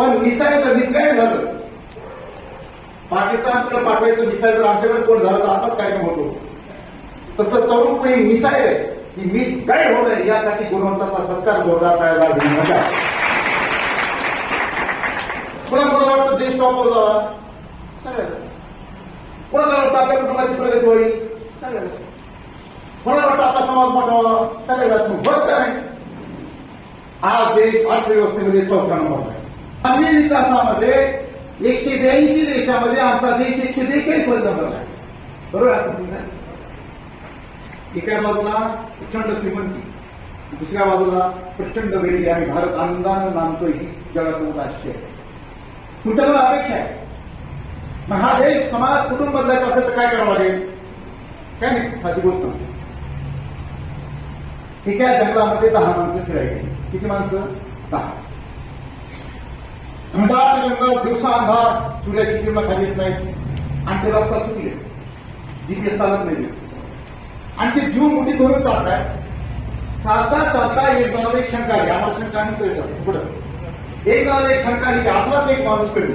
पण मिसाईलचं मिसगाईड झालं. पाकिस्तानकडे पाठवायचं मिसाईल जर आमच्याकडे कोण झालं तर आपलाच कार्यक्रम होतो. तसं तरुण पिढी मिसाईल आहे. ही मिसगाईड होत आहे. यासाठी गुणवंताचा सत्कार जोरदार करायला विनंती नका कोणाला वाटतं देश टॉपवर जावा? सगळ्यांना. कोणाला वाटतं आपल्या कुटुंबाची प्रगती होईल? सगळ्यांना. कोणाला वाटतं आपला समाज मोठा व्हावा? सगळ्यात बरं काय आज देश अर्थव्यवस्थेमध्ये चौथा नंबर आहे. मानवी विकासामध्ये एकशे ब्याऐंशी देशामध्ये आमचा देश एकशे बेचाळीस वर नंबर आहे. बरोबर आहे एका बाजूला प्रचंड श्रीमंती दुसऱ्या बाजूला प्रचंड गरिबी आणि भारत आनंदानं नांदतोय ही जगात मोठा आश्चर्य. आहे तुमच्याकडे अपेक्षा आहे. मग हा देश समाज कुटुंब बदलायचा असेल तर काय करावं लागेल? काय नाही साधी गोष्ट सांगतो. ठीक आहे जंगलामध्ये दहा माणसं फिरायची किती माणसं? दहा. घनदाट जंगल दिवसा अंधार सूर्याची किंमत खाली येत नाही. आणि ते रस्ता चुकले. जीपीएस चालत नाही. आणि ते जीव मोठी धरून चालताय चालता चालता एक जणाला एक शंका आली. आम्हाला शंका नाही कळतं. पुढं. एक जणाला एक शंका आली की आपलाच एक माणूस कधी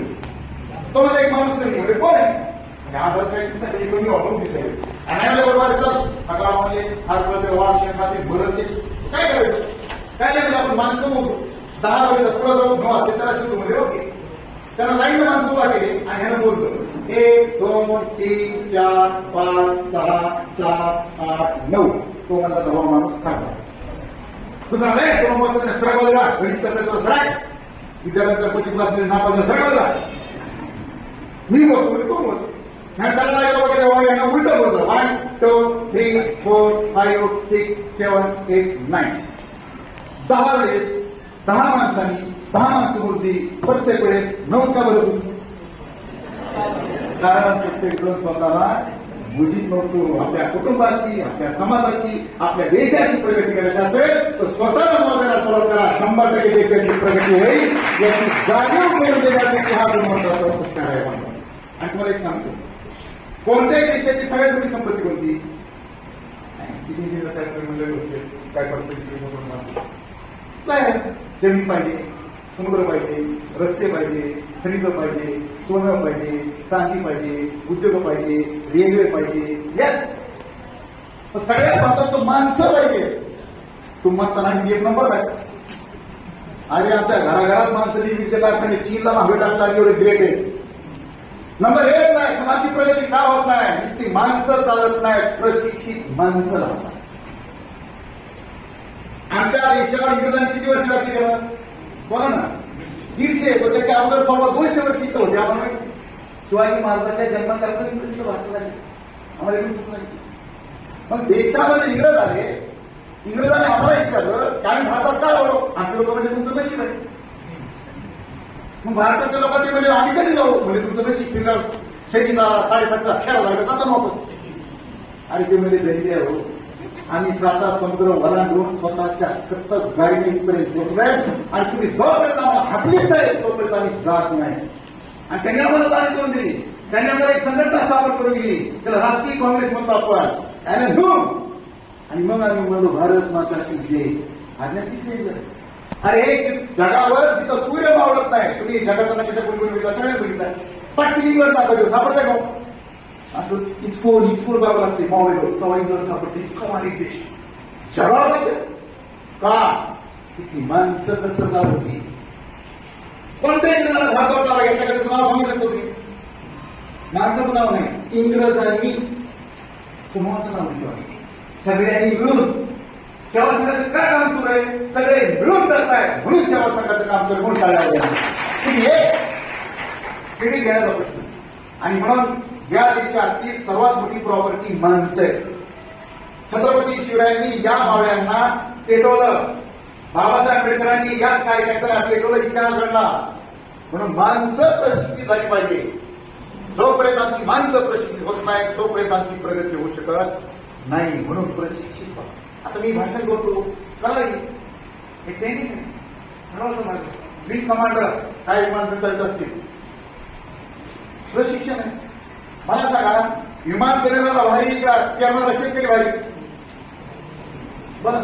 तो मला एक माणूस कधी म्हणजे कोण आहे? आधार काय नाही. कोणी वापरून दिसेल आणि बरोबर आहे, चल हकामध्ये हारपळते वाढ शेंगाते भरते काय करायचं? काय लागेल आपण माणसं मोजू. दहा वाजे पुढे जाऊन भावा ते त्याला तू म्हणजे ओके. त्यानं लाईन माणसं उभा केली आणि ह्यानं बोलतो एक दोन तीन चार पाच सहा सात आठ नऊ. तो माझा दहा माणूस थांबला दुसरा नाही तो मग सरळ बाजूला गणित कसं तो? सरळ विद्यार्थ्यांचा कोचिंग क्लास सरळ बाजूला मी मोजतो म्हणजे तो मोज ह्या त्याला लागलं वगैरे वगैरे ह्यानं उलटं बोलतो one two three four five six seven eight nine दहा वेळेस दहा माणसांनी दहा माणसं बोलती प्रत्येक वेळेस नमस्कार बोलत. कारण प्रत्येक जण स्वतःला बुजीत नव्हतो. आपल्या कुटुंबाची आपल्या समाजाची आपल्या देशाची प्रगती करायची असेल तर स्वतःला मोजायला सुरुवात करा. शंभर टक्के देशाची प्रगती होईल. याची जाणीव करून देण्यासाठी हा गुणवत्ताचा सत्कार आहे आणि तुम्हाला एक सांगतो. कोणत्याही देशाची सगळ्यात मोठी संपत्ती कोणती? किती दिवस साहेब मंडळी बसले काय करतो काय जमीन पाहिजे समुद्र पाहिजे रस्ते पाहिजे खनिज पाहिजे सोनं पाहिजे चांदी पाहिजे उद्योग पाहिजे रेल्वे पाहिजे. येस सगळ्यात महत्वाचं माणसं पाहिजे. तुम्हाला एक नंबर आहे. अरे आमच्या घराघरात माणसं निर्मितीचे कारखाने चीनला मागे टाकतात एवढे ग्रेट आहे नंबर एक नाही कुणाची प्रगती का होत नाही? नुसती माणसं चालत नाही प्रशिक्षित माणसं राहतात. आमच्या देशावर इंग्रजांनी किती वर्ष राज्य केलं? बोला ना. दीडशे. पण त्याच्या अगोदर सव्वा दोनशे वर्ष इथं होते. आम्हाला शिवाजी महाराजांच्या जन्माच्या इंग्रजीचं भाषण झाले. आम्हाला इंग्रजी समजलं. मग देशामध्ये इंग्रज आले. इंग्रजांनी आम्हाला विचारलं कारण भारतात काय आलो आमच्या लोक म्हणजे तुमचं नशीब आहे. मग भारताच्या लोकांचे म्हणजे आम्ही कधी जाऊ? म्हणजे तुमचं नशीब फिरला शैलीला साडेसातला खेळायला लागलं जाता वापस आणि ते म्हणजे दैर्य हो. आम्ही साता समुद्र ओलांडून स्वतःच्या कत्तक गाडीने इथपर्यंत पोहोचलोय आणि तुम्ही जोपर्यंत आम्हाला हाकलीत आहे तोपर्यंत आम्ही जात नाही. आणि त्यांनी आम्हाला तारीख करून दिली. त्यांनी आम्हाला एक संघटना स्थापन करून दिली. त्याला राष्ट्रीय काँग्रेस म्हणतो आपण. आणि डू आणि मग आम्ही म्हणलो भारत माता की जय. आज्ञा किती अरे जगावर जिथं सूर्य मावडत नाही तुम्ही जगाचा नकाशा कोणी कोणी बघितला. सगळ्यात बघितला पट्टीवर दाखवतो सापडताय का? असं इचकोर इचकोर बघावं लागते मोबाईलवर तेव्हा इंग्रज सापडते इतका मारी देश जगावर माहिती का तिथली माणसं कत्तरदार होती कोणत्या इंग्रजाला भारतावर ताबा घेतला त्याचं नाव सांगू शकतो मी माणसाचं नाव नाही इंग्रजांनी समूहाचं नाव ठेवा सगळ्यांनी मिळून सेवा संघाचं काय काम सुरू आहे सगळे मिळून करताय म्हणून सेवा संघाचं काम सुरू म्हणून टाळायला तुम्ही हे घ्यायला आणि म्हणून या देशातली सर्वात मोठी प्रॉपर्टी माणसं आहे छत्रपती शिवरायांनी या मावळ्यांना पेटवलं. बाबासाहेब आंबेडकरांनी याच कार्यकर्त्यांना पेटवलं इतिहास घडला. म्हणून माणसं प्रशिक्षित झाली पाहिजे. जोपर्यंत आमची माणसं प्रशिक्षित होत नाही तोपर्यंत आमची प्रगती होऊ शकत नाही म्हणून प्रशिक्षित व्हा. आता मी भाषण करतो. कळलं हे ट्रेनिंग आहे. ठरवलं माझं विंग कमांडर काय विमान चालत असतील. प्रशिक्षण आहे. मला सांगा विमान चालवणारा भारी का कॅमेरा शेतकरी भारी? बरं.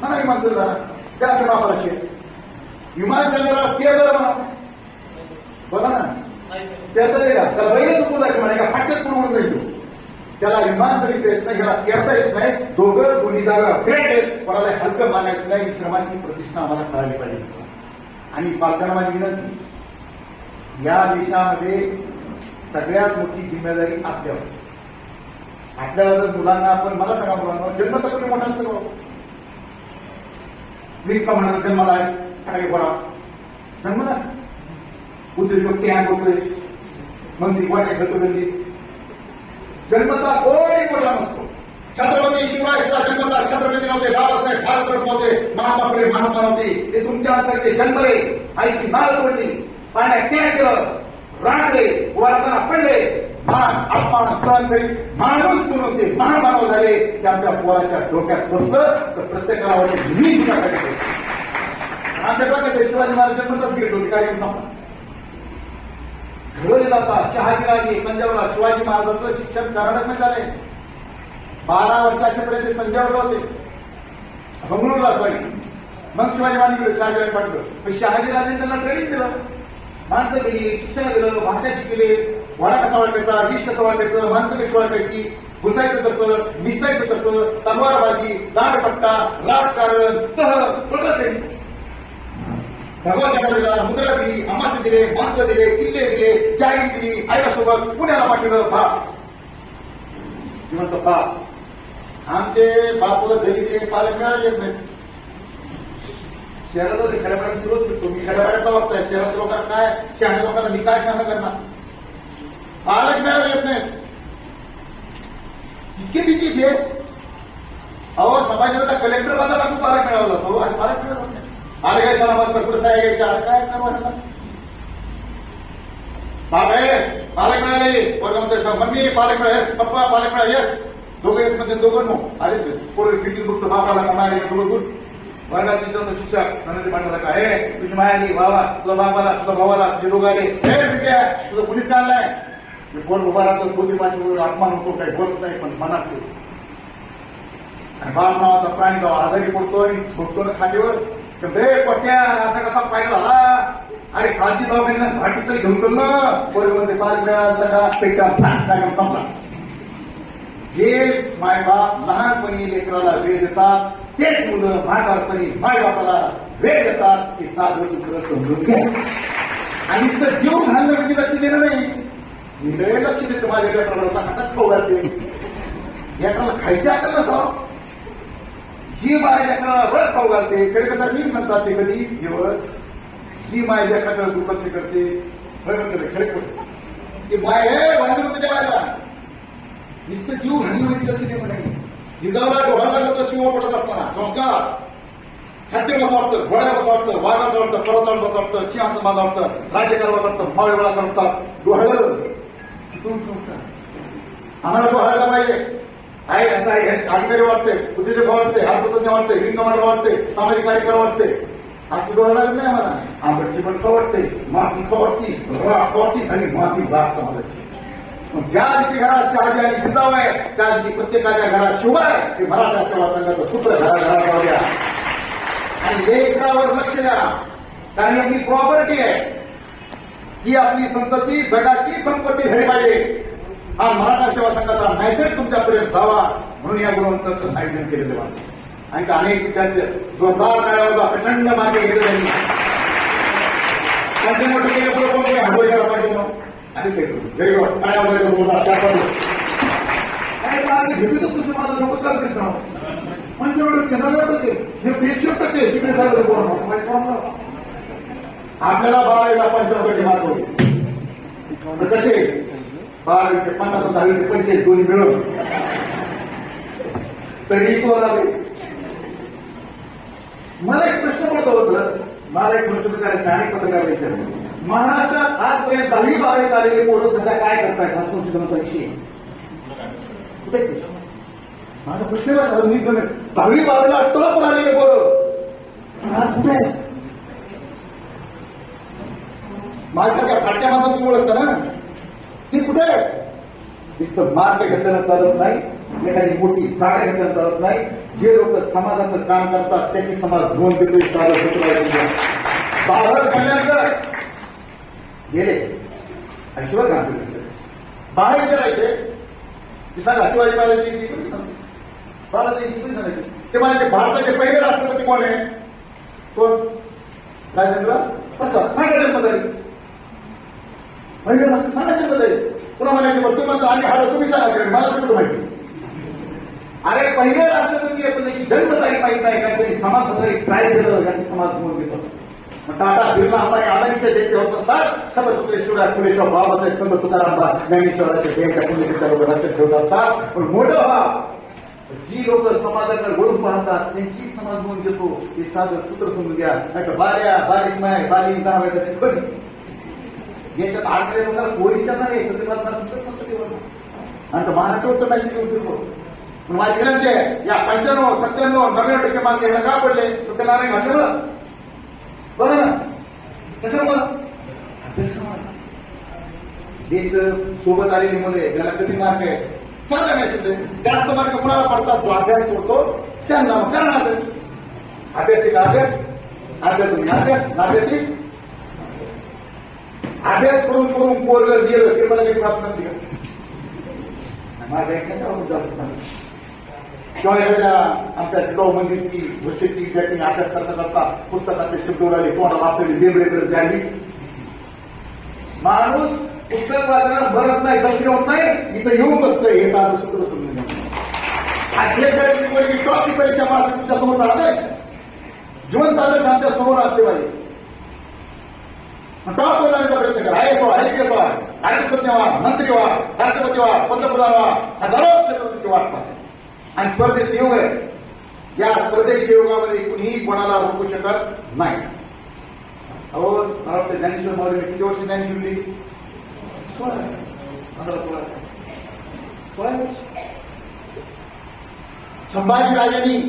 म्हणा विमान चालवणारा त्या आमच्या बापाला शेत विमान चालवणारा पेअर त्याचा ना. का त्याला बैलच उभं जायचं म्हणे का फाटक्यात पुरवून जाईल त्याला विमान जरी येत नाही त्याला करता येत नाही. दोघं दोन्ही जागा ग्रेट आहेत. कोणाला हलकं मानायचं नाही. श्रमाची प्रतिष्ठा आम्हाला कळाली पाहिजे. आणि पालकांना माझी विनंती. या देशामध्ये सगळ्यात मोठी जिम्मेदारी आपल्यावर आपल्याला जर मुलांना आपण मला सांगा मुलांना जन्म तर मोठा असतो मी का म्हणणार जन्माला आहे काय बरा जन्मला उद्योजक ते होतोय मंत्री वाट्या खेळतो गल्ली जन्मता कोणी मोठा नसतो. छत्रपती शिवरायचा जन्मता छत्रपती नव्हते बाबासाहेब भारतरत्न नव्हते महात्मा फुले महात्मा नव्हते ते तुमच्यासारखे जन्मले आईची नाळ पडली. पाण्यात काय केलं. रांगले वारताना पडले. मान अपमान सहन करीत माणूस म्हणून ते महामानव झाले. ते आमच्या पोराच्या डोक्यात बसलं तर प्रत्येकाला वाटत मी सुद्धा करायचं आमच्या डोक्यात शिवाजी महाराज म्हणतात की डोके कार्यक्रम संपला घरी जातात शहाजीराजे तंजावरला शिवाजी महाराजांचं शिक्षण कर्नाटकमध्ये झालंय. बारा वर्ष ते तंजावरला होते. बंगळूरला स्वामी मग शिवाजी महाराज शहाजीराजे पाठवलं. पण शहाजीराजे त्यांना ट्रेनिंग दिलं. माणसं दिली शिक्षण दिलं भाषा शिकले वडा कसा ओळखायचा विष कसं ओळखायचं माणसं कशी ओळखायची घुसायचं कसं निष्ठायचं कसं तलवारबाजी दाडपट्टा राजकारण तह सगळं ट्रेनिंग भगवान जगाला मुद्रा दिली अमात्य दिले माणसं दिले किल्ले दिले जाहीर दिली आईला पुण्याला पाठवलं बाप म्हणतो बाप आमचे बाप दलित दिले पालक मिळाले येत नाही शहरात खेड्यापाड्यात रोज फिरतो मी खेड्यापाड्यात वागताय. शहरात लोकांना काय शहाण्या लोकांना मी काय शहाणं करणार? पालक मिळाले येत नाही इतके बिजी इथे अहो समाजाचा कलेक्टर आला का पालक मिळाला जातो आणि पालक मिळाला नाही आले काय चला मस्त पुढे साहेब घ्यायचे अरे काय करवा बाप आहे पालक मिळाले. वर्ग मम्मी पालक मिळाले. येस पप्पा पालक मिळाले. येस. दोघं येस म्हणजे दोघं नो. अरे पोरं किती बघतो बापाला का माया दोघं वर्गात तिथं शिक्षक धनाचे पाटील का हे तुझी माया आली तुझा बाबाला तुझा भावाला तुझे दोघं आले हे बिट्या तुझं पोलीस काढलाय. मी कोण उभा राहतो छोटी पाचशे वगैरे अपमान होतो काही बोलत नाही पण मनात ठेवतो आणि बाप नावाचा प्राणी जेव्हा आजारी पडतो आणि झोपतो ना खाटीवर तर ते पट्ट्या असा कसा पाहिजे झाला? अरे खालची दवाखान्यात भाटी तरी घेऊन चल ना. पोरीमध्ये पाच वेळा पेटा संपला. जे मायबाप लहानपणी लेकराला वेळ देतात तेच मुलं म्हातारपणी मायबापाला वेळ देतात ते साधं सुखर समजून घ्या. आणि तिथं जीव घालणं कधी लक्ष देणं नाही. मी लय लक्ष देतो माझ्या लेकराला. हाताच खाऊ घालते. लेकराला खायचे आता नसावं. जी माय लेकराला रस खाऊ घालते कडे कसं मी म्हणतात ते कधी? जेवण. जी माय लेकराकडे दुर्लक्ष करते खरं खरे ते माय हे भांडण तुझ्या बायला नुसतं जीव घालण्यामध्ये म्हणजे लक्ष देणं नाही. जिजाला डोळा लागत शिव पडत असताना. संस्कार खट्टे कसं वाटतं? घोड्या कसं वाटतं? वाघाचं वाटतं? पर्वताळ कसं वाटतं? सिंहासन माझं वाटतं? राज्य करावं वाटतं मावळे वेळा करतात डोहाळं तिथून संस्कार. आम्हाला डोहाळला पाहिजे. आहे असं आहे अधिकारी वाटते उद्योजक वाटते अर्थतज्ञ वाटते विंग वाटते सामाजिक कार्यक्रम वाटते. असं डोळा लागत नाही आम्हाला. आंबटची पण वाटते माती वाटती राख आणि माती राख समाजाची. ज्या दिवशी घरात शहाजी आणि जिजाऊ आहे त्या दिवशी प्रत्येकाच्या घरात शिव आहे. ते मराठा सेवा संघाचं सूत्र घराघरात राहू आणि लेखनावर लक्ष द्या. कारण आपली प्रॉपर्टी आहे. ती आपली संतती जगाची संपत्ती झाली पाहिजे. हा मराठा सेवा संघाचा मेसेज तुमच्यापर्यंत जावा म्हणून या गुणवंतांचं आयोजन केलेलं तेव्हा आणि अनेक विद्यार्थी जोरदार काळा होता प्रचंड मागे घेतले त्यांनी. त्यांचे मोठे केले पुढे कोण कोणी हरवले गेला पाहिजे मग आणि ते व्हेरी गुड काय वगैरे जोरदार पण काय कारण तुझं माझं नाव टक्के हे बेशे टक्के शिकणे झालं बोला आपल्याला बारावीला पंचावन्न टक्के मार्क होते. तर कसे? बारावीचे पन्नास दहावीचे पंचेचाळीस दोन्ही मिळून. तरी तो लागले मला एक प्रश्न पडतो होतं मला एक संशोधक अनेक पत्रकार विचारलं महाराष्ट्रात आजपर्यंत दहावी बारावीत आलेले पोरं सध्या काय करतायत हा संशोधनाचा विषय कुठे माझा प्रश्न काय झाला? मी पण दहावी बारावीला पण आलेले पोरं. आज कुठे आहे माझ्यासारख्या फाटक्या माणसाला तुम्ही ओळखता ना? ती कुठे आहे नुसतं मार्ग घेताना चालत नाही एखादी मोठी जागा घेताना चालत नाही. जे लोक समाजाचं काम करतात त्याची समाज दोन देतो चालत बाहेर झाल्यानंतर गेले. आणि शिवाय गांधी बाहेर विचारायचे की सांगा शिवाजी महाराजांची बाळाजी कोणी सांगायचे? ते म्हणायचे भारताचे पहिले राष्ट्रपती कोण आहे? कोण? राजेंद्र प्रसाद. सांगा जन्मतारीख पहिले राष्ट्र सांगा जन्मतारीख पुन्हा म्हणायचे बरं तुम्ही म्हणता आम्ही हरव तुम्ही सांगा मला कुठं माहिती? अरे पहिले राष्ट्रपती आपण त्याची जन्मतारीख माहीत नाही का त्यांनी समाज ट्राय केलं याचं समाज म्हणून घेतो मग टाटा बिर्ला अंबानी अदानीचे जे होत असतात छत्रपतीश्वर फुलेश्वर बाबासाहेब संत तुकाराम ज्ञानेश्वराचे त्यांच्या पुण्यतिथ्याबरोबर लक्ष ठेवत असतात. पण मोठं व्हा. जी लोक समाजाकडे वळून पाहतात त्यांची समाज म्हणून घेतो. हे साधं सूत्र समजून घ्या. नाही तर बाल्या बालिश माय बाली दहा वेळाची खरी याच्यात आठले होणार कोणीच्या नाही आणि तर महाराष्ट्रावरचा मॅसेज येऊन फिरतो. पण माझी विनंती आहे या पंच्याण्णव सत्त्याण्णव नव्याण्णव टक्के मार्क यायला का पडले? सत्यनारायण घातलं बरं ना. कशामुळं अभ्यासामुळं. जे सोबत आलेली मुले ज्याला कमी मार्क आहे चांगला मेसेज आहे. जास्त मार्क कुणाला पडतात जो अभ्यास करतो. त्यांना कारण अभ्यास. अभ्यासिक अभ्यास. अभ्यास अभ्यास. अभ्यासिक म्हणजे अभ्यास करून करून पोरग गेलं ते मला काही बात नसते. का माझ्या एक नाही का मुद्दा सांगितलं. किंवा एखाद्या आमच्या जिजाऊ मंदिरची गोष्टीची विद्यार्थी अभ्यास करता करता पुस्तकाचे शब्द उडाले. तोंडाला वापरले बेंबडेकडे द्यावी माणूस पुस्तक वाचण्यात बरत नाही जखमी होत नाही. इथं येऊन बसतंय हे साधं सूत्र समजून आज शेतकऱ्याची मुलगी टॉपची परीक्षा पास तुमच्यासमोर आदर्श जिवंत आदर्श आमच्यासमोर असले पाहिजे टॉप वर जाण्याचा प्रयत्न करा. आय एस व्हा आय पी एस व्हा राजतज्ञ व्हा मंत्री व्हा राष्ट्रपती व्हा पंतप्रधान व्हा. हजारो क्षेत्राची वाट पाहते. आणि स्पर्धेचे योग आहे. या स्पर्धेच्या योगामध्ये कुणीही कोणाला रोखू शकत नाही. अहो मला वाटतं ज्ञानेश्वर माऊलीने किती वर्ष ज्ञानेश्वर लिहिली? सोळा. पंधरा सोळा. संभाजी राजांनी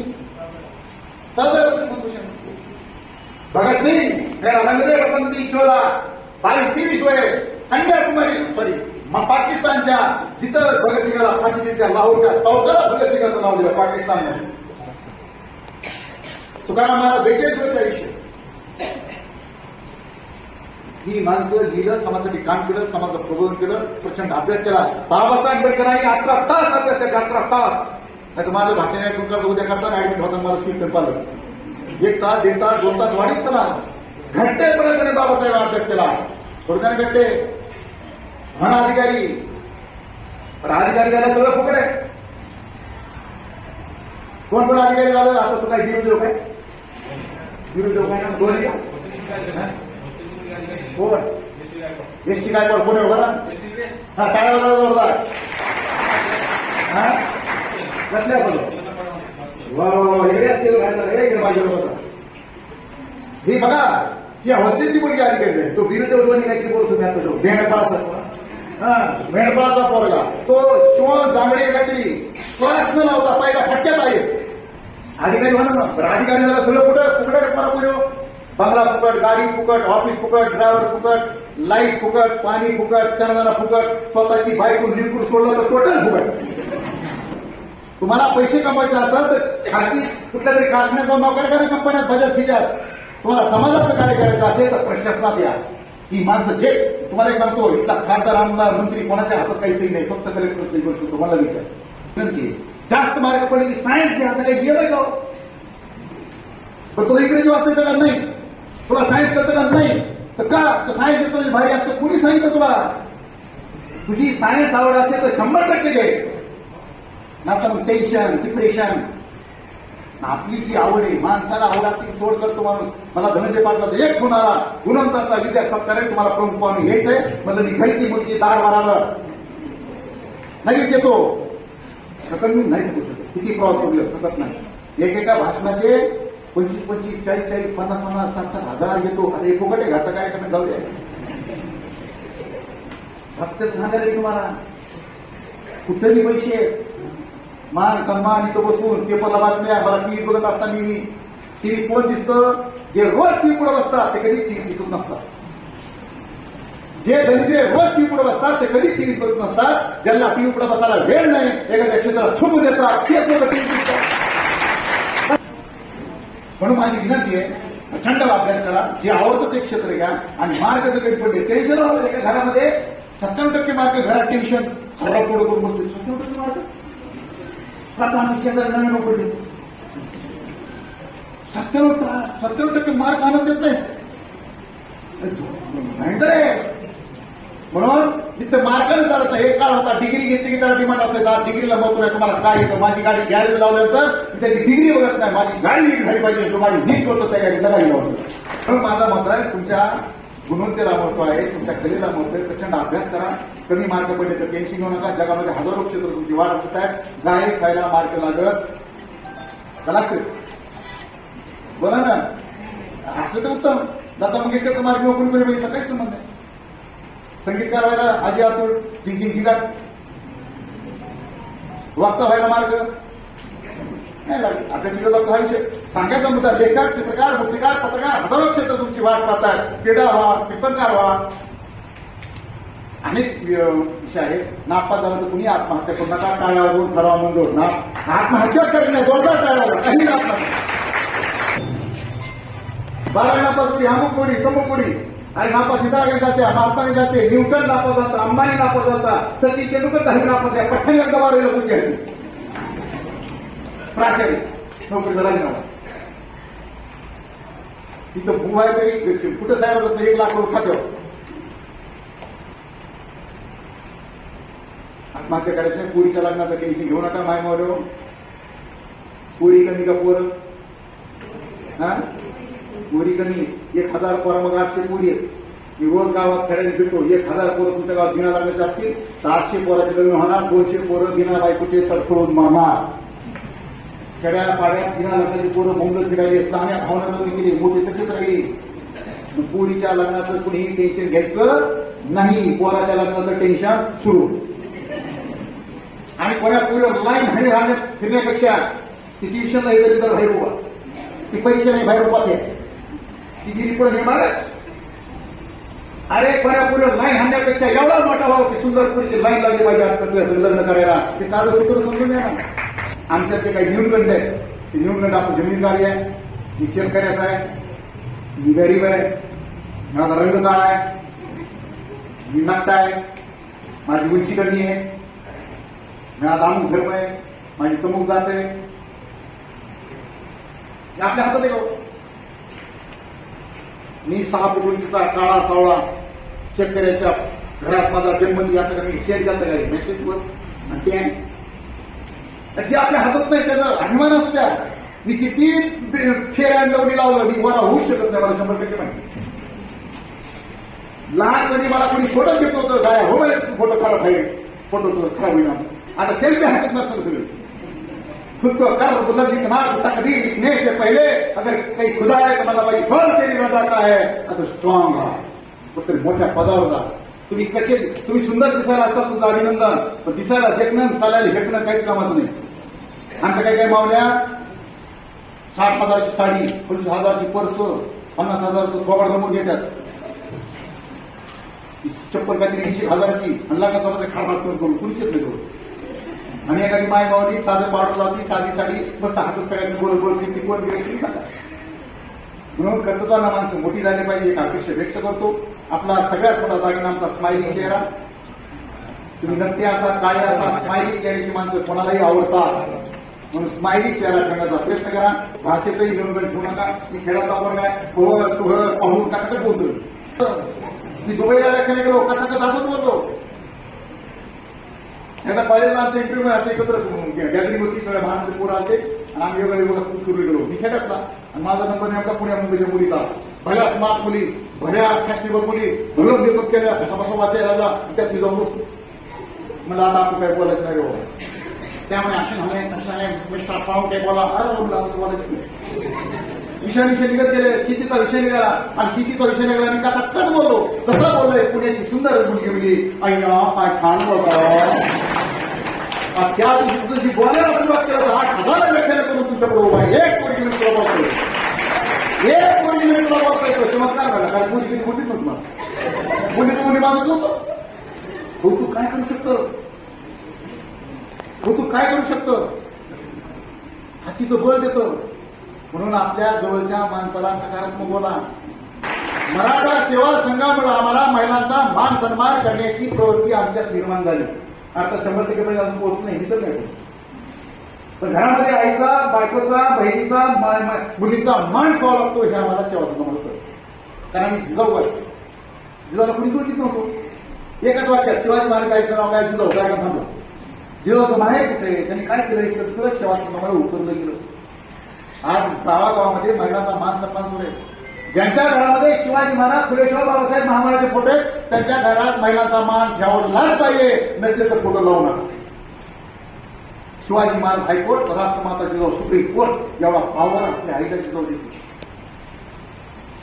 चौदा वर्ष कुपोषण भगतसिंग मेरा रंगदे बसंती चोला बावीस तेवीस वय कन्याकुमारी सॉरी मग पाकिस्तानच्या जिथं भगतसिंगाला फाशी दिली त्या लाहोरच्या चौथ्याला भगतसिंगाचं नाव दिलं पाकिस्तानमध्ये. तुकाराम महाराज बेचाळीस वर्ष आयुष्य. ही माणसं लिहिलं समाजासाठी काम केलं समाजाचं प्रबोधन केलं प्रचंड अभ्यास केला. बाबासाहेब आंबेडकरांनी अठरा तास अभ्यास केला अठरा तास. नाही तर माझं भाषण आहे तुमच्या उद्या करताना ऍडमिट होता मला सीट पाहिलं. एक तास दीड तास दोन तास वाढीत चला. घंटेपर्यंत बाबासाहेब अभ्यास केला. थोडं भेटते म्हणा अधिकारी पण अधिकारी झाला सगळं फुकट आहे. कोण कोण अधिकारी झालं? आता तू काय बिरू काय? बिरू काय? आहे का? हा? कोण? एसटी काय कोण? कोण आहे बघा हा टाळ्या जोरदार हा? कसल्या पण? वा वा वा हे केलं काय माझ्या बसा. हे बघा ती हॉस्टेलची मुलगी अधिकारी आहे. तो विरुद्ध उर्वणी काहीतरी बोलतो मी आता तो मेंढपाळाचा हा मेंढपाळाचा पोरगा. तो शिव जांभळे काहीतरी श्वास न लावता पहिला फटक्यात आहेस. अधिकारी म्हणा ना अधिकारी झाला सगळं कुठं? कुठं करा पुढे? बंगला फुकट गाडी फुकट ऑफिस फुकट ड्रायव्हर फुकट लाइट फुकट पाणी फुकट चंदना फुकट स्वतःची बायकून लिंकून सोडलं तर टोटल फुकट. तुम्हाला पैसे कमवायचे असेल तर खाती कुठल्या तरी कारखान्यात जाऊन नोकरी करा कंपन्यात बजाज फिजात तुम्हाला समाजाचं कार्य करायचं असेल तर प्रशासनात या. ही माणसं जे तुम्हाला एक सांगतो इथला खासदार आमदार मंत्री कोणाच्या हातात काही सही नाही. फक्त कलेक्टर सही करू शकतो मला विचार विनंती जास्त मार्क पडले की सायन्स घ्या असं काही गेलं का पण तुला इंग्रजी वाचता येतं का नाही. तुला सायन्स करतं का नाही. तर का? तर सायन्स येतो भारी असतं कुणी सांगितलं तुला? तुझी सायन्स आवड असेल तर शंभर टक्के घे. ना टेन्शन डिप्रेशन आपली जी आवड आहे माणसाला आवड ती सोड करतो माणूस. मला धनंजय पाटलाचा एक होणारा आला गुणवंताचा विद्या सत्कार तुम्हाला प्रमुख पाहून घ्यायचंय. म्हणलं मी घरी मुलगी दार मारावर लगेच येतो. सकल मी नाही करू शकत. किती प्रवास करूया शकत नाही. एकेका भाषणाचे पंचवीस पंचवीस चाळीस चाळीस पन्नास पन्नास साठ साठ हजार घेतो आता एकोकडे फुकट आहे घरचा कार्यक्रम जाऊ द्या फक्त सांगायला तुम्हाला. कुठेही पैसे मान सन्मान इथं बसून पेपरला बातम्या मला टीव्ही बघत असताना मी. टीव्ही कोण दिसतं? जे रोज टीव्ही पुढे बसतात ते कधी टीव्ही दिसत नसतात. जे दरिद्र रोज टीव्ही पुढे बसतात ते कधी टीव्ही बसत नसतात. ज्यांना टीव्ही पुढे बसायला वेळ नाही एखाद्या क्षेत्राला छुप देतात ते लोक टीव्ही दिसतात म्हणून माझी विनंती आहे प्रचंड अभ्यास करा जे आवडतं ते क्षेत्र घ्या. आणि मार्ग जर काही पडले टेन्शन एका घरामध्ये सत्तर टक्के मार्ग घरात टेन्शन हररा पुढे करून बसतो सत्तर टक्के मार्ग? आता आमच्या शेजारी सत्त्याण्णव सत्त्याण्णव टक्के मार्क आणत देत नाही. भयंकर म्हणून नुसतं मार्काने चालत. नाही एक काळ होता? डिग्री घेतली की त्याला डिमांड असायचा डिग्रीला महत्त्व नाही तुम्हाला काय येतं? माझी गाडी गॅरेज लावल्यानंतर मी त्याची डिग्री बघत नाही. माझी गाडी नीट झाली पाहिजे. माझी नीट करतो त्या गाडीला गाडी लावतो माझा मत आहे तुमच्या गुणवत्तेला महत्त्व आहे तुमच्या कलेला महत्त्व आहे प्रचंड अभ्यास करा. कमी मार्क पडले तर टेन्शन घेऊ नका. जगामध्ये हजारो क्षेत्र तुमची वाढ होत आहेत. गाय खायला मार्क लागत. का लागते बोला ना. असलं तर उत्तम. दत्ता मंगेशकर मार्ग नोकरी करून बघितलं काहीच संबंध नाही. संगीतकार व्हायला आजी आतुर चिंचिंग चिंगाट वक्ता व्हायला मार्ग. नाही लागले अभ्यास हा विषय सांगायचा मुद्दा लेखक चित्रकार मूर्तिकार पत्रकार हजारो क्षेत्र तुमची वाट पाहतात. क्रीडा व्हा कीर्तनकार व्हा. अनेक विषय आहेत नापास झाला तर कुणी आत्महत्या करू नका टाळ्यावरून ठराव मंजूर ना आत्महत्याच करत नाही जोरदार टाळ्यावर काही नापास बारा नापास होती अमुक कोडी तमुक कोडी अरे नापास इथं आगे जाते महात्माने जाते न्यूटन नापास जाता अंबानी नापास झाला सचिन तेंडुलकर काही नापास आहे पठ्ठ्यांना गवारेला पूजा आहे. प्राचार्य नोकरीचा राजीनामा. तिथं बुवा आहे तरी कुठं जायला जातं एक लाख रुपये खात्यावर. आत्महत्या करायचं नाही पुरीच्या लग्नाचा टेन्शन घेऊ नका माय मावलो पुरी कमी का पोर? हा? पुरी कमी. एक हजार पोरं मग आठशे पुरी आहेत. मी रोज गावात खेळायला भेटतो. एक हजार पोरं तुमच्या गावात बिना लग्नाचे असतील तर आठशे पोराचे लग्न होणार दोनशे पोरं बिना बायकोचे तडफडून मामा खेड्या पाड्यात किना लग्नाची पोरं बोंबलत फिरायले ताण्या भावना लग्न केली मोठे तसेच राहिले. पोरीच्या लग्नाचं कुणीही टेन्शन घ्यायचं नाही. पोराच्या लग्नाचं टेन्शन सुरू. आणि कोणा पुढे लाईन हणी राहण्यात फिरण्यापेक्षा ती ट्युशन नाही तरी तर बाहेर उभा. ती परीक्षा नाही बाहेर उभा आहे ती गेली पुढे हे मारे अरे कोण्या पुढे लाईन हाणण्यापेक्षा एवढा मोठा व्हावं की सुंदर लाईन लागली पाहिजे आता लग्न करायला. ते साधं सूत्र समजून येणार. आमच्या आमच्यात जे काही न्यूनगंड आहे ते न्यूनगंड आपण जमीनदारी आहे मी शेतकऱ्याचा आहे मी गरीब आहे माझा रंग काळा आहे मी नकटा आहे माझी उंची कमी आहे माझा अमुक धर्म आहे माझी तमुक जात आहे. हे आपल्या हातात आहे हो. मी सहा फूट उंचीचा काळा सावळा शेतकऱ्याच्या घरात माझा जन्म दिला असं काही शेत करता काही मेसेजवर आणि ते आहे. जे आपल्या हातात नाही त्याचा अभिमान असत्या मी किती फेऱ्या लावणी लावलं मी मला होऊ शकत नाही मला शंभर टक्के माहिती लहानपणी मला कोणी फोटो घेत होतं काय हो मला फोटो खराब आहे फोटो खराब होईना. आता सेल्फी हातात नसतं सगळं. खुद को कर बदल जितना तकदीर लिखने से पहले. अगर काही खुदा आहे तर मला बाई फल तेरी रजा का आहे. असं स्ट्रॉंग व्हा कुठतरी मोठ्या पदावर जा. तुम्ही कसे तुम्ही सुंदर दिसायला असता तुमचं अभिनंदन पण दिसायला देखणं चालायला भेटणं काहीच कामाचं नाही. आमच्या काही काही मावल्या साठ हजारची साडी पंचवीस हजारची पर्स पन्नास हजारचं थोबाड रमून घेतात चप्पल काहीतरी ऐंशी हजाराची आणि लाखाचा मध्ये खराब करून कुणीच येत नाही आणि एखादी माय भावानी साधं पाडून ती साधी साडी मस्त हसत सगळ्यांनी बोलत बोलत ती कोण गेली म्हणून कर्तृत्वाला माणसं मोठी झाली पाहिजे एक अपेक्षा व्यक्त करतो. आपला सगळ्यात मोठा दागिना आमचा स्माइलिंग चेहरा तुम्ही नक्की असा काय असा स्माइलिंग चेहऱ्याची माणसं कोणालाही आवडतात? म्हणून स्माइलिंग चेहरा करण्याचा प्रयत्न करा. भाषेचंही नियोजन ठेवू नका. मी खेळाचा आपण काय कोहर तुहर पाहून कसं बोलतो मी दुबईला व्याख्याने गेलो हो, कसं कसं असंच बोलतो. त्यांना पहिल्यांदा आमचं इंटरव्ह्यू असं एकत्र गॅदरिंग होती सगळ्या महाराष्ट्र पोरं आले आणि आम्ही वेगळे खूप फिरू गेलो मी खेळातला आणि माझा नंबर नेमका पुण्या मुंबईच्या मुलीचा. भल्या स्मार्ट मुली भल्या फॅशनेबल मुली भरून मेकअप केल्या कसा वाचायला लागला त्यात मी जाऊन बसतो. मला आता आपण काय बोलायचं नाही बाबा. त्यामुळे असे म्हणे कशाने मिस्टर पाहून काय बोला. अरे बोलला बोलायचं नाही. विषय विषय निघत गेले. शेतीचा विषय निघाला. आणि शेतीचा विषय निघाला मी कसा कच बोललो? तसा बोललोय पुण्याची सुंदर मुलगी मुली. अय्या काय छान बोलतो त्या दिवशी जी बोलायला सुरुवात केलं तर आठ हजार व्याख्यान करून तुमच्याकडे उभा आहे. एक कोटी मिनिट तुला बघतोय एक कोटी मिनिट तुला बघतोय तो चमत्कार झाला. कारण पोरगी किती मोठीच नव्हती मला. मुली मुली मागत होतो. हो तू काय करू शकतो? हो तू काय करू शकतो? हातीचं बळ देतं. म्हणून आपल्या जवळच्या माणसाला सकारात्मक बोला. मराठा सेवा संघामुळे आम्हाला महिलांचा मान सन्मान करण्याची प्रवृत्ती आमच्यात निर्माण झाली. आता शंभर टक्केपर्यंत म्हणजे अजून पोहोचत नाही इथं नाही पण घरामध्ये आईचा बायकोचा बहिणीचा मुलीचा मान ठेवा लागतो हे आम्हाला सेवा समजतं कारण आम्ही जिजाऊ असतो जिजाऊला कुणीच ओळखीत नव्हतो. एकाच वाक्यात शिवाजी महाराज आईचं नाव काय? जिजाऊ काय थांबलो थांबलं जिजाऊचं माहेर कुठे त्यांनी काय केलं हे सगळं शेवाचं संघामुळे उतरलं गेलं आज गावागावामध्ये महिलांचा मान सन्मान सुरू आहे. ज्यांच्या घरामध्ये शिवाजी महाराज फुलेश्वर बाबासाहेब महाराजांचे फोटो आहेत त्यांच्या घरात महिलांचा मान ठेवलाच पाहिजे नसेल तर फोटो लावू नका. शिवाजी महाराज हायकोर्ट राष्ट्रमाता जिल्हा सुप्रीम कोर्ट एवढा पावर आपल्या आईला जिजाऊ देते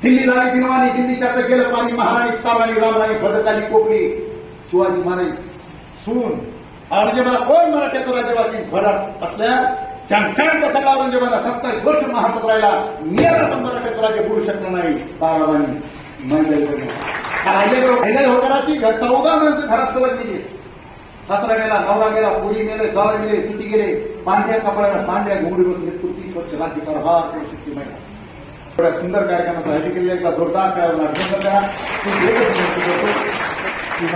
दिल्ली राणी दिनवाणी दिल्ली शासक गेलं पाणी महाराणी ताराणी रामराणी भद्रकाली कोकणी. शिवाजी महाराज सून म्हणजे मला कोण मराठ्याचं राज्यवासी? भरत असल्या चंठाण बसला म्हणजे मला सत्तावीस वर्ष महापत राहिला. मेरा पण मराठ्याचं राज्य पुरू शकलं नाही ताराराणी राहिले होकाराची चौदा माणसं घरात सलग गेली. सासरा गेला नवरा गेला पुरी गेले जावळ गेले सिटी गेले. पांढऱ्या कपड्याला पांढऱ्या घोंगडी बसले कुर्ती स्वच्छ राज्य करा करू शकते महिला. एवढ्या सुंदर कार्यक्रमाचं आयोजन केलेलं एकदा जोरदार काय अभिनंदन करा. की